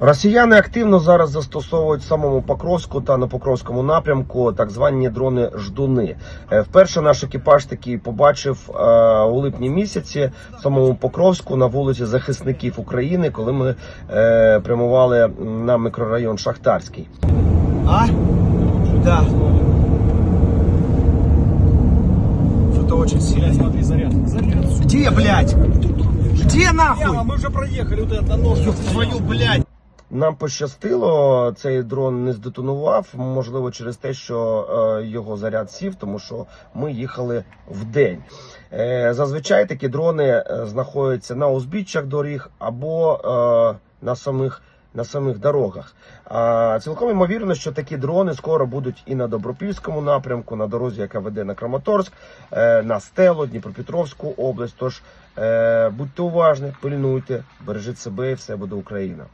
Росіяни активно зараз застосовують в самому Покровську та на Покровському напрямку так звані дрони ждуни. Е, Вперше наш екіпаж такий побачив е, у липні місяці в самому Покровську на вулиці захисників України, коли ми е, прямували на мікрорайон Шахтарський. А? Да. Что-то очень сильно. Смотри, заряд. Заряд. Где, блядь? Где нахуй? Мы уже проехали вот это ножку. Твою, блядь. Нам пощастило, цей дрон не здетонував, можливо, через те, що е, його заряд сів, тому що ми їхали в день. Е, зазвичай такі дрони е, знаходяться на узбіччях доріг або на самих. На самих дорогах. А цілком ймовірно, що такі дрони скоро будуть і на Добропільському напрямку, на дорозі, яка веде на Краматорськ, на Стелу, Дніпропетровську область. Тож будьте уважні, пильнуйте, бережіть себе і все буде Україна.